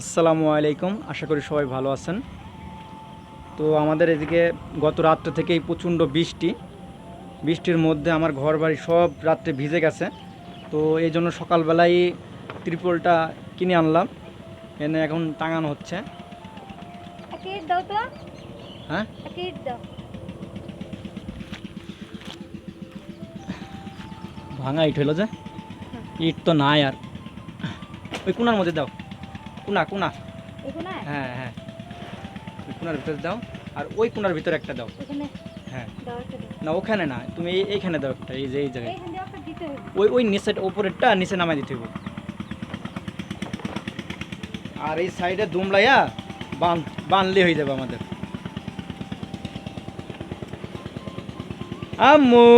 আসসালামু আলাইকুম আশা করি সবাই ভালো আছেন। তো আমাদের এদিকে গত রাত্রে থেকেই প্রচণ্ড বৃষ্টি। বৃষ্টির মধ্যে আমার ঘর বাড়ি সব রাত্রে ভিজে গেছে। তো এই জন্য সকালবেলায় ত্রিপলটা কিনে আনলাম। এনে এখন টাঙানো হচ্ছে। হ্যাঁ? ভাঙা ইট হইল যে। ইট তো নাই আর। ওই কোনার মধ্যে দাও। কোনা কোনা। হ্যাঁ হ্যাঁ। কোনার ভিতরে দাও আর ওই কোনার ভিতরে একটা দাও। হ্যাঁ। না ওখানে না তুমি এইখানে দাও একটা এই যে এই জায়গায়। ওই ওই নিচে ওপরেরটা নিচে নামাই দিতে হবে। আর এই সাইডে দুমলাইয়া বান বানলে হয়ে যাবে আমাদের। আম্মু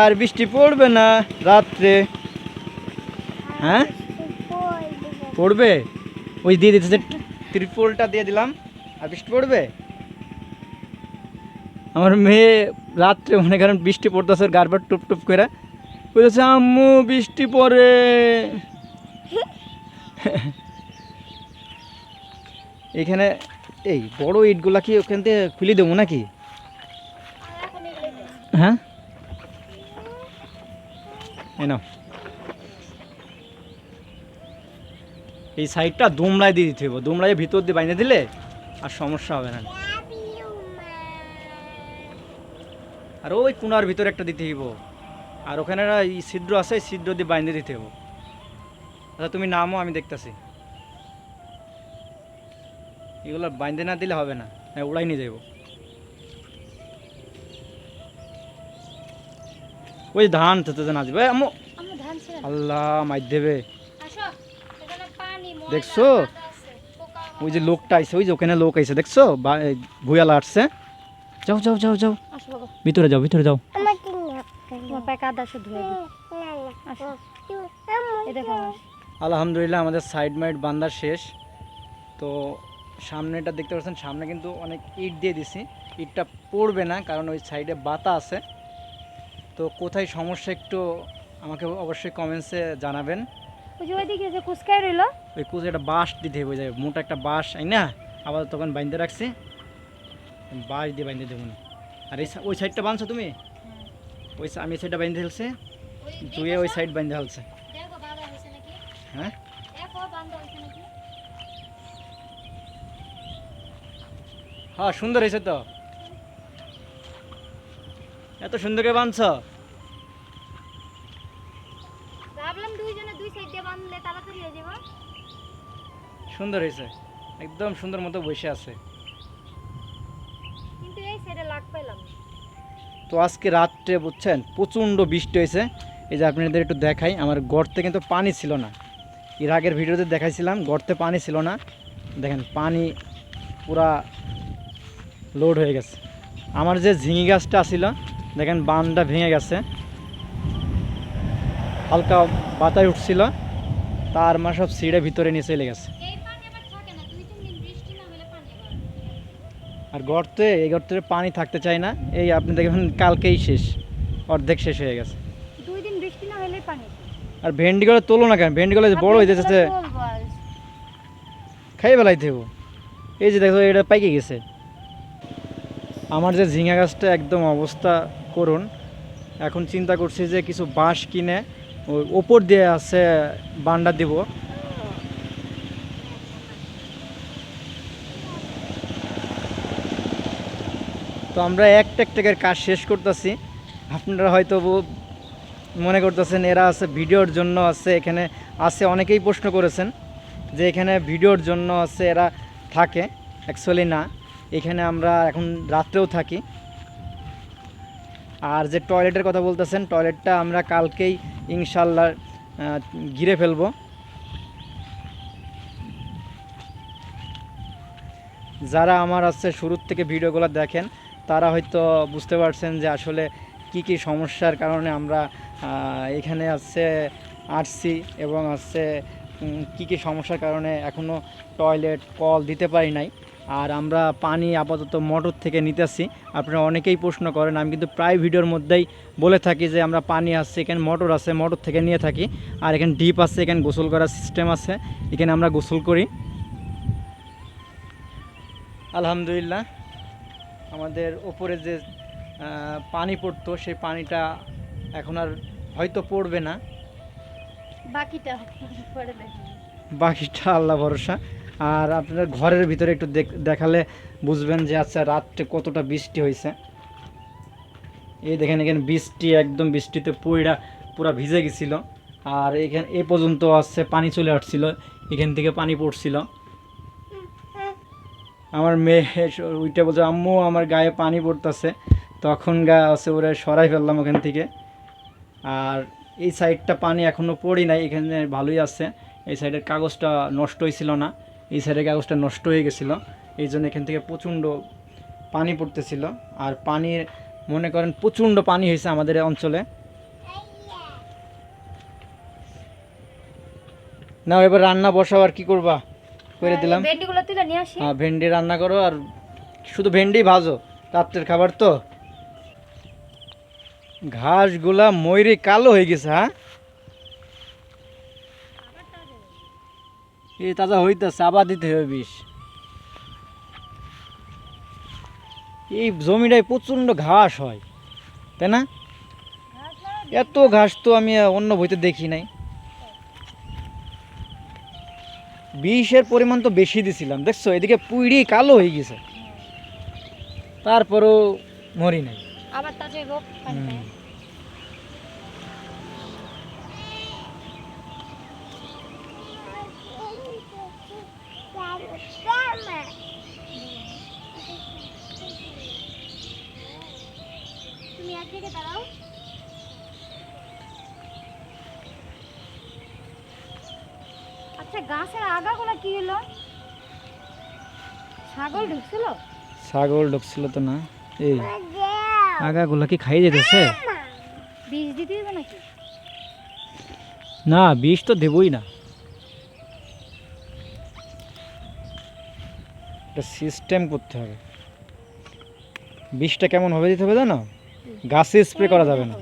আর বৃষ্টি পড়বে না রাত্রে? হ্যাঁ? পড়বে? ওই দিয়ে দিতেছে ত্রিপলটা দিয়ে দিলাম। আর বৃষ্টি পড়বে? আমার মেয়ে রাত্রে মনে করেন বৃষ্টি পড়তেছে গারবার টুপ টুপ করে। বলতেছে আম্মু বৃষ্টি পড়ে। এখানে এই বড় ইটগুলা কি ওখান থেকে খুলে দেবো নাকি? হ্যাঁ? নাও। এই সাইডটা দুমলায় দিয়ে দিতে হবে দুমলায় ভিতর দিয়ে বাইনে দিলে আর সমস্যা হবে না। আর ওই কোনার ভিতরে একটা দিতে হইব। আর ওখানে এই ছিদ্র আছে এই ছিদ্র দিয়ে বাইন্ধে দিতে হইব। আচ্ছা তুমি নামও আমি দেখতাছি। এগুলো বাইন্ধে না দিলে হবে না হ্যাঁ উড়াই নিয়ে যাইব। ওই ধান থেতে না যাবে আল্লাহ মাই দেবে আসো এখানে পানি ময়লা দেখছ? ওই যে লোকটা আইছে ওই যে ওখানে লোক আইছে দেখছ? ভুয়ালা আসছে যাও যাও যাও যাও। ভিতরে যাও ভিতরে যাও। আলহামদুলিল্লাহ আমাদের সাইড মাইড বান্ধা শেষ। তো সামনেটা দেখতে পাচ্ছেন সামনে কিন্তু অনেক ইট দিয়ে দিছি। ইটটা পড়বে না কারণ ওই সাইডে বাতা আছে। তো কোথায় সমস্যা একটু আমাকে অবশ্যই কমেন্টসে জানাবেন। ওই যে ওইদিকে যে কুচকাই রইল। ওই কুচে একটা বাঁশ দিতে হবে ওই মোটা একটা বাঁশ আই না? আবার তখন বাইন্ধে রাখছি। বাঁশ দিয়ে বাইন্ধে দেবো না। আর এই ওই সাইডটা বাঁধছো তুমি? ওই আমি সাইডটা বাইন্ধে ফেলছি। জুয়ে ওই সাইড বাইন্ধে ফেলছে। হ্যাঁ? হ্যাঁ সুন্দর হয়েছে তো। এত সুন্দর করে বাঁধছ ভাবলাম দুইজনে দুই সাইড দিয়ে বাঁধলে তাড়াতাড়ি হয়ে যাবে সুন্দর হয়েছে। একদম সুন্দর মতো বসে আছে। কিন্তু এই সাইডে লাগ পেলাম তো আজকে রাত্রে বুঝছেন প্রচণ্ড বৃষ্টি হয়েছে। এই যে আপনাদের একটু দেখাই আমার গর্তে কিন্তু পানি ছিল না। এর আগের ভিডিওতে দেখাইছিলাম গর্তে পানি ছিল না। দেখেন পানি পুরা লোড হয়ে গেছে। আমার যে ঝিঙি গাছটা ছিল দেখেন বানটা ভেঙে গেছে। হালকা বাতায় উঠছিল। তার মা সব সিঁড়ে ভিতরে নিয়ে চলে গেছে এই পানি আবার থাকে না দুই তিন দিন বৃষ্টি না হলে পানি আবার আর গর্তে এই গর্তে পানি থাকতে চায় না। এই আপনি দেখবেন কালকেই শেষ অর্ধেক শেষ হয়ে গেছে। দুই দিন বৃষ্টি না হলে পানি। আর ভেন্ডিগুলো তোলো না কেন? ভেন্ডিগুলো যে বড় হয়ে যাচ্ছে খাই বেলাই দেব এই যে দেখো এটা পাইকে গেছে। আমার যে ঝিঙা গাছটা একদম অবস্থা করুন। এখন চিন্তা করছি যে কিছু বাঁশ কিনে ওই ওপর দিয়ে আছে বান্ডা দিব। তো আমরা এক টেকটেকের কাজ শেষ করতেছি। আপনারা হয়তো মনে করতেছেন এরা আছে ভিডিওর জন্য আছে, এখানে আছে অনেকেই প্রশ্ন করেছেন যে এখানে ভিডিওর জন্য আছে এরা থাকে। অ্যাকচুয়ালি না। এখানে আমরা এখন রাত্রেও থাকি। আর যে টয়লেটের কথা বলতেছেন, টয়লেটটা আমরা কালকেই ইনশাল্লাহ ঘিরে ফেলব। যারা আমার আছে শুরুর থেকে ভিডিওগুলো দেখেন তারা হয়তো বুঝতে পারছেন যে আসলে কি কি সমস্যার কারণে আমরা এখানে আছে আসছি এবং উম, কী কী সমস্যার কারণে এখনও টয়লেট কল দিতে পারি নাই। আর আমরা পানি আপাতত মোটর থেকে নিতেছি। আপনারা অনেকেই প্রশ্ন করেন আমি কিন্তু প্রায় ভিডিওর মধ্যেই বলে থাকি যে আমরা পানি আসছে এখানে মোটর আছে মোটর থেকে নিয়ে থাকি। আর এখানে ডিপ আছে এখানে গোসল করার সিস্টেম আছে। এখানে আমরা গোসল করি। আলহামদুলিল্লাহ। আমাদের ওপরে যে পানি পড়তো সেই পানিটা এখন আর হয়তো পড়বে না। বাকিটা দেখি বাকিটা আল্লাহ ভরসা। আর আপনার ঘরের ভিতরে একটু দেখ- দেখালে বুঝবেন যে আচ্ছা রাত্রে কতটা বৃষ্টি হয়েছে। এই দেখেন এখানে বৃষ্টি একদম বৃষ্টিতে পইড়া পুরা ভিজে গেছিল। আর এখানে এ পর্যন্ত আসছে পানি চলে আসছিল। এখান থেকে পানি পড়ছিল। আমার মেয়ে উইটা বলছে, আম্মু, আমার গায়ে পানি পড়তেছে। তখন গা আছে ওরা সরাই ফেললাম ওখান থেকে। আর এই সাইডটা পানি এখনও পড়ি নাই, এখানে ভালোই আছে। এই সাইডের কাগজটা নষ্ট হয়েছিল না, এই সাইডের কাগজটা নষ্ট হয়ে গেছিল। এই জন্য এখান থেকে প্রচণ্ড পানি পড়তেছিল। আর পানির, মনে করেন, প্রচণ্ড পানি হয়েছে আমাদের অঞ্চলে। না এবার রান্না বসাও আর কি করবা? করে দিলাম। ভেন্ডিগুলো তুলে নিয়ে আসি। হ্যাঁ ভেন্ডি রান্না করো আর শুধু ভেন্ডি ভাজো রাত্রের খাবার তো। ঘাসগুলা ময়ূরি কালো হয়ে গেছে হ্যাঁ? এই তাজা হইতেছে আবার দিতে হবে বিষ। এই জমিটায় প্রচণ্ড ঘাস হয় তাই না? এত ঘাস তো আমি অন্য বইতে দেখি নাই। বিষের পরিমাণ তো বেশি দিছিলাম দেখছ? এদিকে পুইড়ি কালো হয়ে গেছে। তারপরও মরি নাই। আবার হুম। তুমি একদিকে দাঁড়াও। আচ্ছা গাছের আগাগুলো কি হলো? ছাগল ঢুকছিল? ছাগল ঢুকছিল তো না। এই আগাগুলা কি খাইয়ে যেতেছে? বীজ দিতে হবে নাকি? না বিষ তো দেবই না। একটা সিস্টেম করতে হবে। বিষটা কেমন হবে দিতে হবে জানো? গাছে স্প্রে করা যাবে না।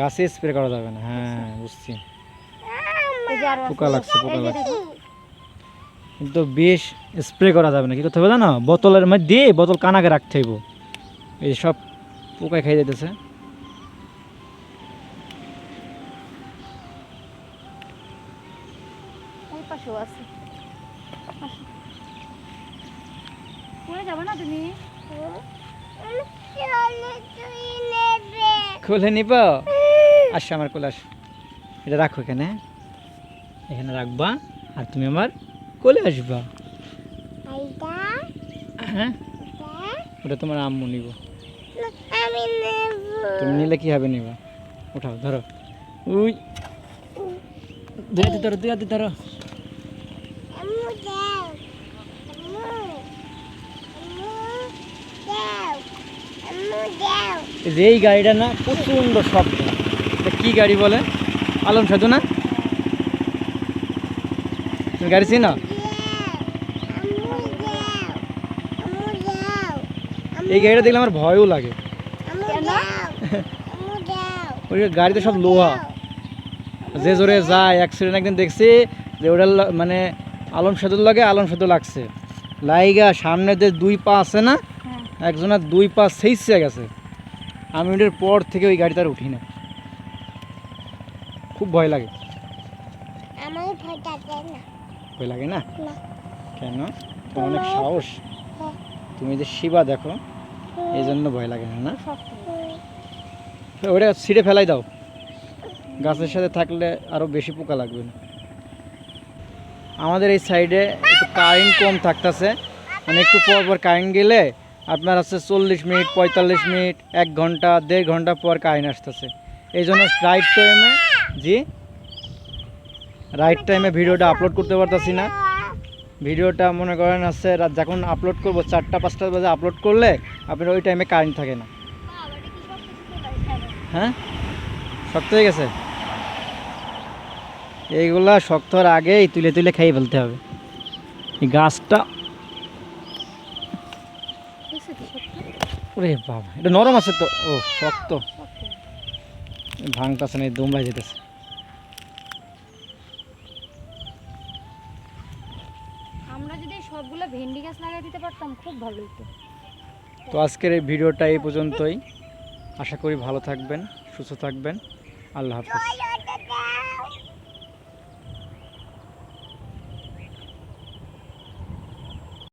গাছে স্প্রে করা যাবে না। হ্যাঁ বুঝছি। পোকা লাগছে পোকা লাগছে। কিন্তু বিষ স্প্রে করা যাবে না। কি করতে হবে জানো? বোতলের মধ্যে দিয়ে বোতল কানাকে রাখতে হইব। এই সব পোকায় খাই যেতেছে খুলে নিব। আসো আমার কোলে আসো। এটা রাখো এখানে। এখানে রাখবা আর তুমি আমার কোলে আসবা। হ্যাঁ? ওটা তোমার আম্মু নিব। তুমি নিলে কি হবে নিবা? উঠাও ধরো। উই। দুই হাতে ধরো দুই হাতে ধরো। এই গাড়িটা না প্রচণ্ড শব্দ কি গাড়ি বলে? আলম সাধু না? তুমি গাড়ি চিনো? এই গাড়িটা দেখলে আমার ভয়ও লাগে। ওই গাড়িতে সব লোহা। যে জোরে যায় অ্যাক্সিডেন্ট একদিন দেখছি যে ওটা মানে আলম সেতুর লাগে আলম সেতু লাগছে। লাইগা সামনে যে দুই পা আছে না হ্যাঁ। একজনের দুই পা সেইসে গেছে। আমি ওটার পর থেকে ওই গাড়িতে আর উঠি না খুব ভয় লাগে। আমার দেয় না ভয় লাগে না। কেন? তোমার অনেক সাহস। হ্যাঁ। তুমি যে শিবা দেখো এই জন্য ভয় লাগে না না? ওটা ছিঁড়ে ফেলাই দাও। গাছের সাথে থাকলে আরও বেশি পোকা লাগবে। না আমাদের এই সাইডে একটু কারেন্ট কম থাকতেছে। মানে একটু পর পর কারেন্ট গেলে আপনার আছে চল্লিশ মিনিট পঁয়তাল্লিশ মিনিট এক ঘণ্টা দেড় ঘণ্টা পর কারেন্ট আসতেছে। এই জন্য রাইট টাইমে জি? রাইট টাইমে ভিডিওটা আপলোড করতে পারতাছি না। ভিডিওটা মনে করেন আছে যখন আপলোড করব চারটা, পাঁচটা বাজে আপলোড করলে আপনার ওই টাইমে কারেন্ট থাকে না। হ্যাঁ? শক্ত হয়ে গেছে? এইগুলা শক্ত হওয়ার আগেই তুলে তুলে খেয়ে ফেলতে হবে। এই গাছটা ওরে বাবা, এটা নরম আছে তো। ও, শক্ত। ভাঙতেছে না, এই দুমড়াই যেতেছে। আমরা যদি সবগুলো ভেন্ডি গাছ লাগাই দিতে পারতাম, খুব ভালো হতো। তো আজকের এই ভিডিওটা এই পর্যন্তই। আশা করি ভালো থাকবেন, সুস্থ থাকবেন। আল্লাহ হাফিজ।